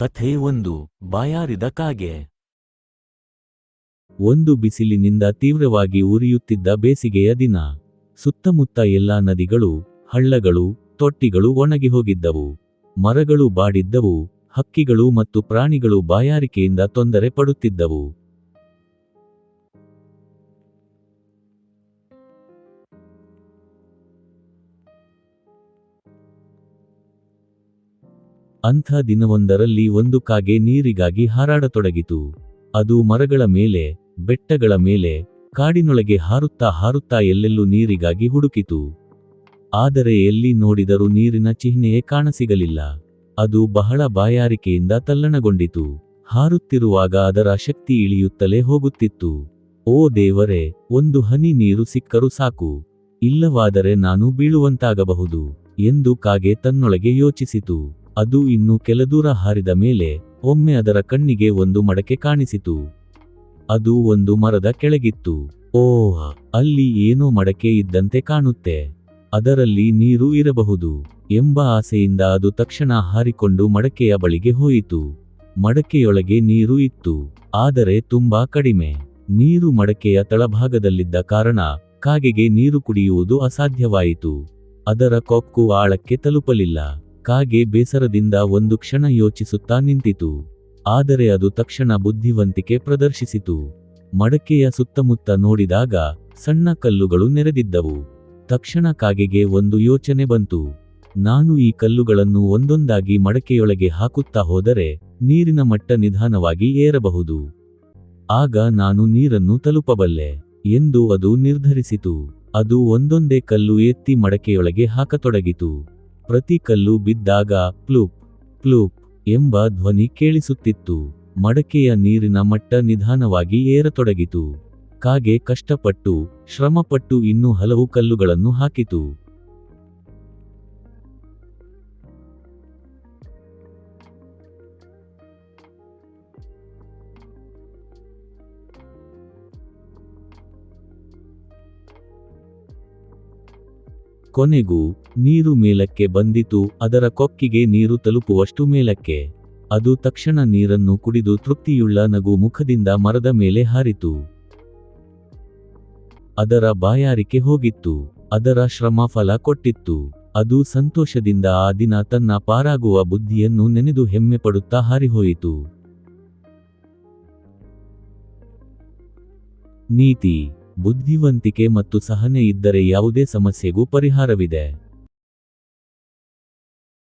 ಕಥೆ ಒಂದು, ಬಾಯಾರಿದ ಕಾಗೆ. ಒಂದು ಬಿಸಿಲಿನಿಂದ ತೀವ್ರವಾಗಿ ಉರಿಯುತ್ತಿದ್ದ ಬೇಸಿಗೆಯ ದಿನ. ಸುತ್ತಮುತ್ತ ಎಲ್ಲಾ ನದಿಗಳು, ಹಳ್ಳಗಳು, ತೊಟ್ಟಿಗಳು ಒಣಗಿ ಹೋಗಿದ್ದವು ಮರಗಳು ಬಾಡಿದ್ದವು, ಹಕ್ಕಿಗಳು ಮತ್ತು ಪ್ರಾಣಿಗಳು ಬಾಯಾರಿಕೆಯಿಂದ ತೊಂದರೆ ಪಡುತ್ತಿದ್ದವು. ಅಂಥ ದಿನವೊಂದರಲ್ಲಿ ಒಂದು ಕಾಗೆ ನೀರಿಗಾಗಿ ಹಾರಾಡತೊಡಗಿತು. ಅದು ಮರಗಳ ಮೇಲೆ, ಬೆಟ್ಟಗಳ ಮೇಲೆ, ಕಾಡಿನೊಳಗೆ ಹಾರುತ್ತಾ ಹಾರುತ್ತಾ ಎಲ್ಲೆಲ್ಲೂ ನೀರಿಗಾಗಿ ಹುಡುಕಿತು. ಆದರೆ ಎಲ್ಲಿ ನೋಡಿದರೂ ನೀರಿನ ಚಿಹ್ನೆಯೇ ಕಾಣಸಿಗಲಿಲ್ಲ. ಅದು ಬಹಳ ಬಾಯಾರಿಕೆಯಿಂದ ತಲ್ಲಣಗೊಂಡಿತು. ಹಾರುತ್ತಿರುವಾಗ ಅದರ ಶಕ್ತಿ ಇಳಿಯುತ್ತಲೇ ಹೋಗುತ್ತಿತ್ತು. ಓ ದೇವರೇ, ಒಂದು ಹನಿ ನೀರು ಸಿಕ್ಕರೂ ಸಾಕು. ಇಲ್ಲವಾದರೆ ನಾನು ಬೀಳುವಂತಾಗಬಹುದು ಎಂದು ಕಾಗೆ ತನ್ನೊಳಗೆ ಯೋಚಿಸಿತು. ಅದು ಇನ್ನು ಕೆಲದೂರ ಹಾರಿದ ಮೇಲೆ ಒಮ್ಮೆ ಅದರ ಕಣ್ಣಿಗೆ ಒಂದು ಮಡಕೆ ಕಾಣಿಸಿತು. ಅದು ಒಂದು ಮರದ ಕೆಳಗಿತ್ತು. ಓಹ್, ಅಲ್ಲಿ ಏನೋ ಮಡಕೆ ಇದ್ದಂತೆ ಕಾಣುತ್ತೆ. ಅದರಲ್ಲಿ ನೀರು ಇರಬಹುದು ಎಂಬ ಆಸೆಯಿಂದ ಅದು ತಕ್ಷಣ ಹಾರಿಕೊಂಡು ಮಡಕೆಯ ಬಳಿಗೆ ಹೋಯಿತು. ಮಡಕೆಯೊಳಗೆ ನೀರು ಇತ್ತು. ಆದರೆ ತುಂಬಾ ಕಡಿಮೆ. ನೀರು ಮಡಕೆಯ ತಳಭಾಗದಲ್ಲಿದ್ದ ಕಾರಣ ಕಾಗೆಗೆ ನೀರು ಕುಡಿಯುವುದು ಅಸಾಧ್ಯವಾಯಿತು. ಅದರ ಕೊಕ್ಕು ಆಳಕ್ಕೆ ತಲುಪಲಿಲ್ಲ. ಕಾಗೆ ಬೇಸರದಿಂದ ಒಂದು ಕ್ಷಣ ಯೋಚಿಸುತ್ತಾ ನಿಂತಿತು. ಆದರೆ ಅದು ತಕ್ಷಣ ಬುದ್ಧಿವಂತಿಕೆ ಪ್ರದರ್ಶಿಸಿತು. ಮಡಕೆಯ ಸುತ್ತಮುತ್ತ ನೋಡಿದಾಗ ಸಣ್ಣ ಕಲ್ಲುಗಳು ನೆರೆದಿದ್ದವು. ತಕ್ಷಣ ಕಾಗೆಗೆ ಒಂದು ಯೋಚನೆ ಬಂತು. ನಾನು ಈ ಕಲ್ಲುಗಳನ್ನು ಒಂದೊಂದಾಗಿ ಮಡಕೆಯೊಳಗೆ ಹಾಕುತ್ತಾ ಹೋದರೆ ನೀರಿನ ಮಟ್ಟ ನಿಧಾನವಾಗಿ ಏರಬಹುದು. ಆಗ ನಾನು ನೀರನ್ನು ತಲುಪಬಲ್ಲೆ ಎಂದು ಅದು ನಿರ್ಧರಿಸಿತು. ಅದು ಒಂದೊಂದೇ ಕಲ್ಲು ಎತ್ತಿ ಮಡಕೆಯೊಳಗೆ ಹಾಕತೊಡಗಿತು. ಪ್ರತಿ ಕಲ್ಲು ಬಿದ್ದಾಗ ಪ್ಲೂಪ್ ಪ್ಲೂಪ್ ಎಂಬ ಧ್ವನಿ ಕೇಳಿಸುತ್ತಿತ್ತು. ಮಡಕೆಯ ನೀರಿನ ಮಟ್ಟ ನಿಧಾನವಾಗಿ ಏರತೊಡಗಿತು. ಕಾಗೆ ಕಷ್ಟಪಟ್ಟು, ಶ್ರಮಪಟ್ಟು ಇನ್ನೂ ಹಲವು ಕಲ್ಲುಗಳನ್ನು ಹಾಕಿತು. ಕೊನೆಗೂ ನೀರು ಮೇಲಕ್ಕೆ ಬಂದಿತು, ಅದರ ಕೊಕ್ಕಿಗೆ ನೀರು ತಲುಪುವಷ್ಟು ಮೇಲಕ್ಕೆ. ಅದು ತಕ್ಷಣ ನೀರನ್ನು ಕುಡಿದು ತೃಪ್ತಿಯುಳ್ಳ ನಗು ಮುಖದಿಂದ ಮರದ ಮೇಲೆ ಹಾರಿತು. ಅದರ ಬಾಯಾರಿಕೆ ಹೋಗಿತ್ತು, ಅದರ ಶ್ರಮ ಫಲ ಕೊಟ್ಟಿತ್ತು. ಅದು ಸಂತೋಷದಿಂದ ಆ ದಿನ ತನ್ನ ಪಾರಾಗುವ ಬುದ್ಧಿಯನ್ನು ನೆನೆದು ಹೆಮ್ಮೆ ಪಡುತ್ತಾ ಹಾರಿಹೋಯಿತು. ನೀತಿ ಬುದ್ಧಿವಂತಿಕೆ ಮತ್ತು ಸಹನೆ ಇದ್ದರೆ ಯಾವುದೇ ಸಮಸ್ಯೆಗೂ ಪರಿಹಾರವಿದೆ.